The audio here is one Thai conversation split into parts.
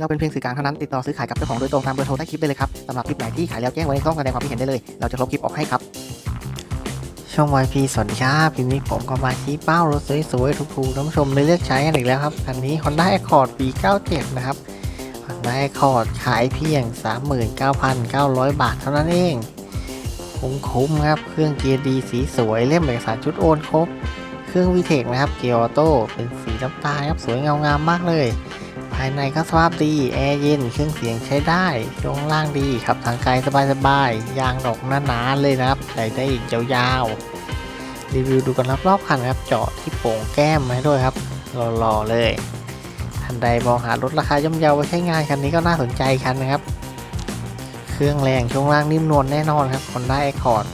เราเป็นเพียงสื่อกลางเท่านั้นติดต่อซื้อขายกับเจ้าของโดยตรงตามเบอร์โทรใต้คลิปได้เลยครับสำหรับคลิปไหนที่ขายแล้วแจ้งไว้ในช่องแสดงความคิดเห็นได้เลย เราจะลบคลิปออกให้ครับ ช่อง YP สวัสดีครับคลิปนี้ผมก็มาชี้เป้ารถสวยๆถูกๆท่านผู้ชมได้เลือกใช้กันอีกแล้วครับคันนี้ Honda Accord ปี 97 นะครับ Honda Accord ขายเพียง 39,900 บาทเท่านั้นเองคุ้มๆครับเครื่องเกียร์ดีสีสวยเล่มเอกสารชุดโอนครบ เครื่องวีเทคนะครับเกียร์ออโต้เป็นสีน้ำตาลครับสวยเงางามมากเลยายในก็สภาพดี แอร์เย็น เครื่องเสียงใช้ได้ช่วงล่างดีขับทางไกลสบายๆ ยางดอกหนาๆเลยนะครับใส่ได้อีกยาวๆ รีวิวดูกันรอบๆคันครับ เจาะที่โป่งแก้มให้ด้วยครับหล่อๆเลยท่านใดมองหารถราคาย่อมเยาไว้ใช้งานคันนี้ก็น่าสนใจคันนะครับ เครื่องแรงช่วงล่างนิ่มนวลแน่นอนครับ Honda Accord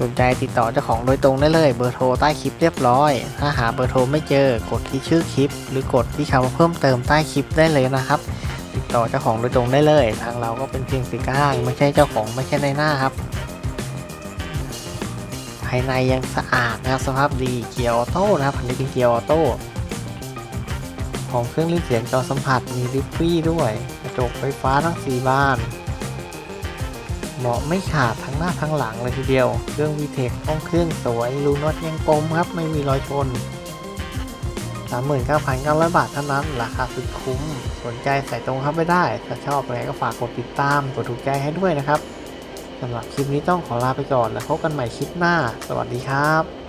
สนใจติดต่อเจ้าของโดยตรงได้เลยเบอร์โทรใต้คลิปเรียบร้อย ถ้าหาเบอร์โทรไม่เจอกดที่ชื่อคลิป หรือกดที่คำว่าเพิ่มเติมใต้คลิปได้เลยนะครับ ติดต่อเจ้าของโดยตรงได้เลย ทางเราก็เป็นเพียงสื่อกลางไม่ใช่เจ้าของไม่ใช่ในหน้าครับ ภายในยังสะอาดนะครับสภาพดีเกียร์ออโต้นะครับอันนี้เป็นเกียร์ออโต้ของเครื่องรีดเสียงจอสัมผัสมีริฟฟี่ด้วย กระจกไฟฟ้าทั้ง4บาน เหมาะไม่ขาดทั้งหน้าทั้งหลังเลยทีเดียว เครื่องวีเทคห้องเครื่องสวยรูน็อตยังกลมครับไม่มีรอยชน 39,900 บาทเท่านั้นราคาสุดคุ้ม สนใจใส่ตรงเข้าไปได้ ถ้าชอบอะไรก็ฝากกดติดตามกดถูกใจให้ด้วยนะครับสำหรับคลิปนี้ต้องขอลาไปก่อนแล้วพบกันใหม่คลิปหน้า สวัสดีครับ